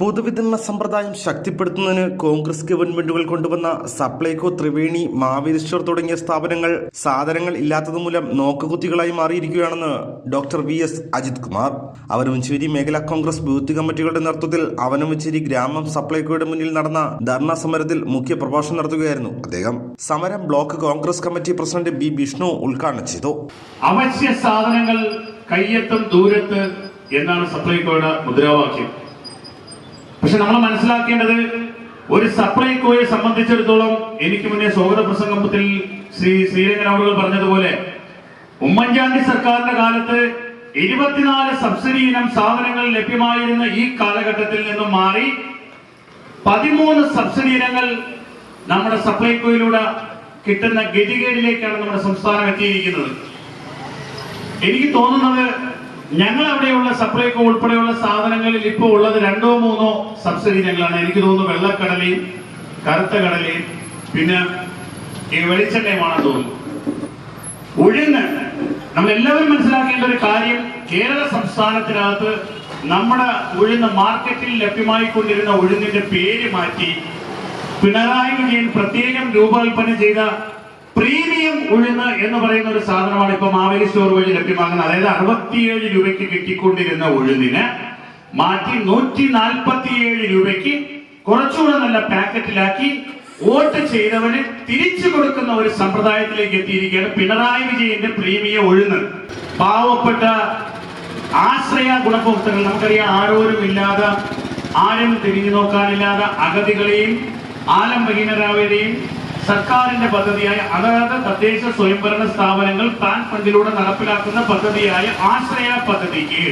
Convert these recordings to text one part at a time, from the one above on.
പൊതുവിതരണ സമ്പ്രദായം ശക്തിപ്പെടുത്തുന്നതിന് കോൺഗ്രസ് ഗവൺമെന്റുകൾ കൊണ്ടുവന്ന സപ്ലൈകോ ത്രിവേണി മാവേലി തുടങ്ങിയ സ്ഥാപനങ്ങൾ സാധനങ്ങൾ ഇല്ലാത്തതുമൂലം നോക്കുകുത്തികളായി മാറിയിരിക്കുകയാണെന്ന് doctor V S Ajith Kumar. Avanavancheri മേഖലാ കോൺഗ്രസ് ബൂത്ത് കമ്മിറ്റികളുടെ നേതൃത്വത്തിൽ അവനവഞ്ചേരി ഗ്രാമം സപ്ലൈകോയുടെ മുന്നിൽ നടന്ന ധർണാ സമരത്തിൽ മുഖ്യ പ്രഭാഷണം നടത്തുകയായിരുന്നു അദ്ദേഹം. സമരം block Congress committee president B Vishnu ഉദ്ഘാടനം ചെയ്തു. അവശ്യ സാധനങ്ങൾ കയ്യെത്തും ദൂരത്ത് എന്നാണ് സപ്ലൈകോയുടെ മുദ്രാവാക്യം. പക്ഷെ നമ്മൾ മനസ്സിലാക്കേണ്ടത് ഒരു സപ്ലൈകോയെ സംബന്ധിച്ചിടത്തോളം എനിക്ക് മുന്നേ സ്വാഗത പ്രസംഗത്തിൽ ശ്രീ ശ്രീരംഗൻ അവർ പറഞ്ഞതുപോലെ ഉമ്മൻചാണ്ടി സർക്കാരിന്റെ കാലത്ത് ഇരുപത്തിനാല് സബ്സിഡി ഇനം സാധനങ്ങൾ ലഭ്യമായിരുന്ന ഈ കാലഘട്ടത്തിൽ നിന്നും മാറി പതിമൂന്ന് സബ്സിഡി ഇനങ്ങൾ നമ്മുടെ സപ്ലൈകോയിലൂടെ കിട്ടുന്ന ഗതികേടിലേക്കാണ് നമ്മുടെ സംസ്ഥാനം എത്തിയിരിക്കുന്നത്. എനിക്ക് തോന്നുന്നത് ഞങ്ങൾ അവിടെയുള്ള സപ്ലൈകോ ഉൾപ്പെടെയുള്ള സാധനങ്ങളിൽ ഇപ്പോൾ ഉള്ളത് രണ്ടോ മൂന്നോ സബ്സിഡി ഇനങ്ങളാണ് എനിക്ക് തോന്നുന്നു വെള്ളക്കടലയും കറുത്ത കടലയും പിന്നെ ഈ വെളിച്ചെണ്ണയുമാണെന്ന് തോന്നുന്നു. ഉഴുന്ന്. നമ്മൾ എല്ലാവരും മനസ്സിലാക്കേണ്ട ഒരു കാര്യം കേരള സംസ്ഥാനത്തിനകത്ത് നമ്മുടെ ഉഴുന്ന് മാർക്കറ്റിൽ ലഭ്യമായിക്കൊണ്ടിരുന്ന ഉഴുന്നിന്റെ പേര് മാറ്റി പിണറായി വിജയൻ പ്രത്യേകം രൂപകൽപ്പന ചെയ്ത പ്രീമിയം ഉഴുന്ന് എന്ന് പറയുന്ന ഒരു സാധനമാണ് ഇപ്പൊ മാവേലി സ്റ്റോർ വഴി ലഭ്യമാകുന്നത്. അതായത് അറുപത്തിയേഴ് രൂപയ്ക്ക് കിട്ടിക്കൊണ്ടിരുന്ന ഉഴുന്നിന് മാറ്റി നൂറ്റി നാൽപ്പത്തിയേഴ് രൂപയ്ക്ക് കുറച്ചുകൂടെ നല്ല പാക്കറ്റിലാക്കി വോട്ട് ചെയ്തവന് തിരിച്ചു കൊടുക്കുന്ന ഒരു സമ്പ്രദായത്തിലേക്ക് എത്തിയിരിക്കുകയാണ് പിണറായി വിജയന്റെ പ്രീമിയം ഉഴുന്ന്. പാവപ്പെട്ട ആശ്രയ ഗുണഭോക്താക്കൾ നമുക്കറിയാം ആരോരും ഇല്ലാതെ ആരും തിരിഞ്ഞു നോക്കാനില്ലാതെ അഗതികളെയും ആലംബഹീനരായവരെയും സർക്കാരിന്റെ പദ്ധതിയായ അതായത് തദ്ദേശ സ്വയംഭരണ സ്ഥാപനങ്ങൾ പ്ലാൻ ഫണ്ടിലൂടെ നടപ്പിലാക്കുന്ന പദ്ധതിയായ ആശ്രയ പദ്ധതിക്ക്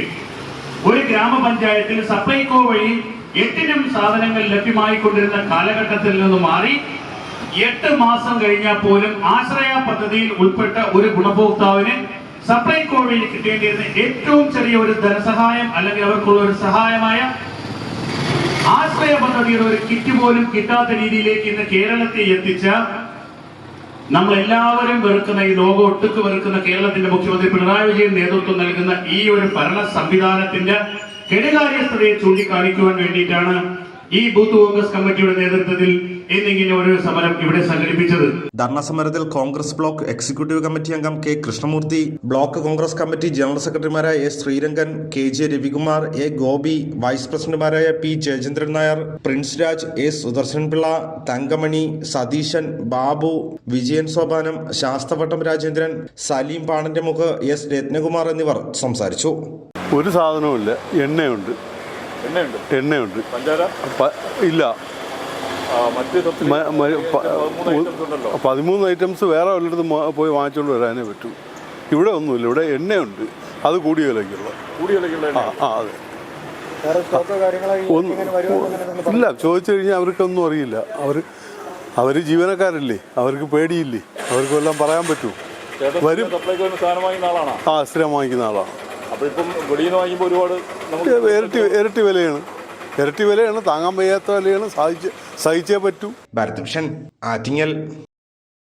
ഒരു ഗ്രാമപഞ്ചായത്തിൽ സപ്ലൈകോ വഴി എട്ടിനും സാധനങ്ങൾ ലഭ്യമായിക്കൊണ്ടിരുന്ന കാലഘട്ടത്തിൽ നിന്ന് മാറി എട്ട് മാസം കഴിഞ്ഞാൽ പോലും ആശ്രയ പദ്ധതിയിൽ ഉൾപ്പെട്ട ഒരു ഗുണഭോക്താവിന് സപ്ലൈകോ വഴി കിട്ടേണ്ടിയിരുന്ന ഏറ്റവും ചെറിയ ഒരു ധനസഹായം അല്ലെങ്കിൽ അവർക്കുള്ള ഒരു സഹായമായ ആശ്രയ പദ്ധതിയുടെ ഒരു കിറ്റ് പോലും കിട്ടാത്ത രീതിയിലേക്ക് ഇന്ന് കേരളത്തെ എത്തിച്ച നമ്മൾ എല്ലാവരും വെറുക്കുന്ന ഈ ലോകം ഒട്ടുക്ക് വെറുക്കുന്ന കേരളത്തിന്റെ മുഖ്യമന്ത്രി പിണറായി വിജയൻ നേതൃത്വം നൽകുന്ന ഈ ഒരു ഭരണ സംവിധാനത്തിന്റെ കെടുകാര്യസ്ഥതയെ ചൂണ്ടിക്കാണിക്കുവാൻ വേണ്ടിയിട്ടാണ് ഈ ബൂത്ത് കോൺഗ്രസ് കമ്മിറ്റിയുടെ നേതൃത്വത്തിൽ എന്നിങ്ങനെ ഒരു സമരം ഇവിടെ സംഘടിപ്പിച്ചത്? ധർണ സമരത്തിൽ കോൺഗ്രസ് ബ്ലോക്ക് എക്സിക്യൂട്ടീവ് കമ്മിറ്റി അംഗം K Krishnamoorthy block Congress committee general സെക്രട്ടറിമാരായ A Sreerangan K J Ravikumar A Gopi vice പ്രസിഡന്റുമാരായ P Jayachandran Nair Prince Raj A Sudarshan Pillai Thankamani Satheesan Babu Vijayan Sopanam Sasthavattom Rajendran Saleem പാണന്റെ എസ് രത്നകുമാർ എന്നിവർ സംസാരിച്ചു. ഒരു സാധനവുമില്ല എണ്ണയുണ്ട്. എണ്ണയുണ്ട്. ഇല്ല. പതിമൂന്ന് ഐറ്റംസ് വേറെ വല്ലയിടത്തും പോയി വാങ്ങിച്ചുകൊണ്ട് വരാനേ പറ്റൂ. ഇവിടെ ഒന്നുമില്ല. ഇവിടെ എണ്ണയുണ്ട്. അത് കൂടിയ വിലയ്ക്കുള്ള. ആ അതെ. ഇല്ല. ചോദിച്ചു കഴിഞ്ഞാൽ അവർക്കൊന്നും അറിയില്ല. അവർ അവർ ജീവനക്കാരല്ലേ. അവർക്ക് പേടിയില്ലേ. അവർക്കെല്ലാം പറയാൻ പറ്റൂ. വരും. ആ സ്ഥിരം വാങ്ങിക്കുന്ന ആളാണ്. അപ്പൊ ഇപ്പം വെളിയിൽ നിന്ന് വാങ്ങിക്കുമ്പോൾ ഒരുപാട് നമുക്ക് ഇരട്ടി ഇരട്ടി വിലയാണ്. ഇരട്ടി വിലയാണ് താങ്ങാൻ വയ്യാത്ത വിലയാണ് സഹിച്ച് സഹിച്ചേ പറ്റൂ. ഭരതൃഷൻ ആറ്റിങ്ങൽ.